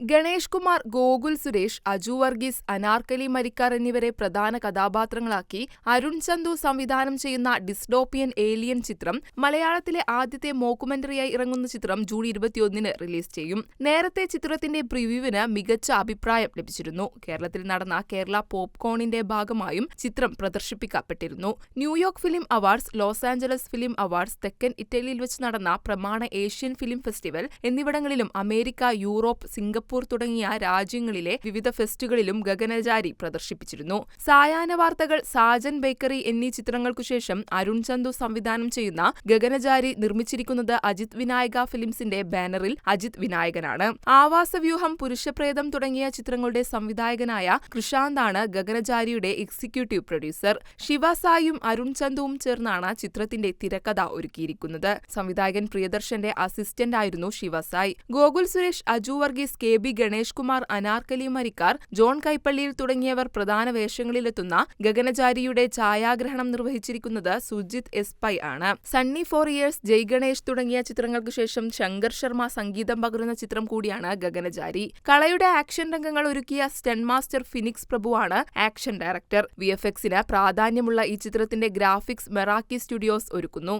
ഗണേഷ് കുമാർ ഗോകുൽ സുരേഷ് അജു വർഗീസ് അനാർക്കലി മരിക്കാർ എന്നിവരെ പ്രധാന കഥാപാത്രങ്ങളാക്കി അരുൺ ചന്തു സംവിധാനം ചെയ്യുന്ന ഡിസ്ഡോപ്പിയൻ ഏലിയൻ ചിത്രം മലയാളത്തിലെ ആദ്യത്തെ മോക്കുമെന്ററിയായി ഇറങ്ങുന്ന ചിത്രം ജൂൺ ഇരുപത്തിയൊന്നിന് റിലീസ് ചെയ്യും. നേരത്തെ ചിത്രത്തിന്റെ പ്രിവ്യൂവിന് മികച്ച അഭിപ്രായം ലഭിച്ചിരുന്നു. കേരളത്തിൽ നടന്ന കേരള പോപ്കോണിന്റെ ഭാഗമായും ചിത്രം പ്രദർശിപ്പിക്കപ്പെട്ടിരുന്നു. New York film awards Los Angeles film awards തെക്കൻ ഇറ്റലിയിൽ വെച്ച് നടന്ന പ്രമാണ ഏഷ്യൻ ഫിലിം ഫെസ്റ്റിവൽ എന്നിവിടങ്ങളിലും അമേരിക്ക യൂറോപ്പ് സിംഗപ്പൂർ തുടങ്ങിയ രാജ്യങ്ങളിലെ വിവിധ ഫെസ്റ്റുകളിലും ഗഗനചാരി പ്രദർശിപ്പിച്ചിരുന്നു. സായാഹ്ന വാർത്തകൾ സാജൻ ബേക്കറി എന്നീ ചിത്രങ്ങൾക്കു ശേഷം അരുൺ ചന്തു സംവിധാനം ചെയ്യുന്ന ഗഗനചാരി നിർമ്മിച്ചിരിക്കുന്നത് അജിത് വിനായക ഫിലിംസിന്റെ ബാനറിൽ അജിത് വിനായകനാണ്. ആവാസ വ്യൂഹം പുരുഷപ്രേതം തുടങ്ങിയ ചിത്രങ്ങളുടെ സംവിധായകനായ കൃഷാന്താണ് ഗഗനചാരിയുടെ എക്സിക്യൂട്ടീവ് പ്രൊഡ്യൂസർ. ശിവസായും അരുൺ ചന്തുവും ചേർന്നാണ് ചിത്രത്തിന്റെ തിരക്കഥ ഒരുക്കിയിരിക്കുന്നത്. സംവിധായകൻ പ്രിയദർശന്റെ അസിസ്റ്റന്റ് ആയിരുന്നു Shivasai Gokul Suresh Aju Varghese K. B Ganesh Kumar Anarkali Marikar John കൈപ്പള്ളിയിൽ തുടങ്ങിയവർ പ്രധാന വേഷങ്ങളിലെത്തുന്ന ഗഗനചാരിയുടെ ഛായാഗ്രഹണം നിർവഹിച്ചിരിക്കുന്നത് സുജിത് എസ് പൈ ആണ്. Sunny four years Jai Ganesh തുടങ്ങിയ ചിത്രങ്ങൾക്ക് ശേഷം ശങ്കർ ശർമ്മ സംഗീതം പകരുന്ന ചിത്രം കൂടിയാണ് ഗഗനചാരി. കളയുടെ ആക്ഷൻ രംഗങ്ങൾ ഒരുക്കിയ സ്റ്റെൻ മാസ്റ്റർ ഫിനിക്സ് പ്രഭുവാണ് ആക്ഷൻ ഡയറക്ടർ. വി എഫ് എക്സിന് പ്രാധാന്യമുള്ള ഈ ചിത്രത്തിന്റെ ഗ്രാഫിക്സ് മെറാക്കി സ്റ്റുഡിയോസ് ഒരുക്കുന്നു.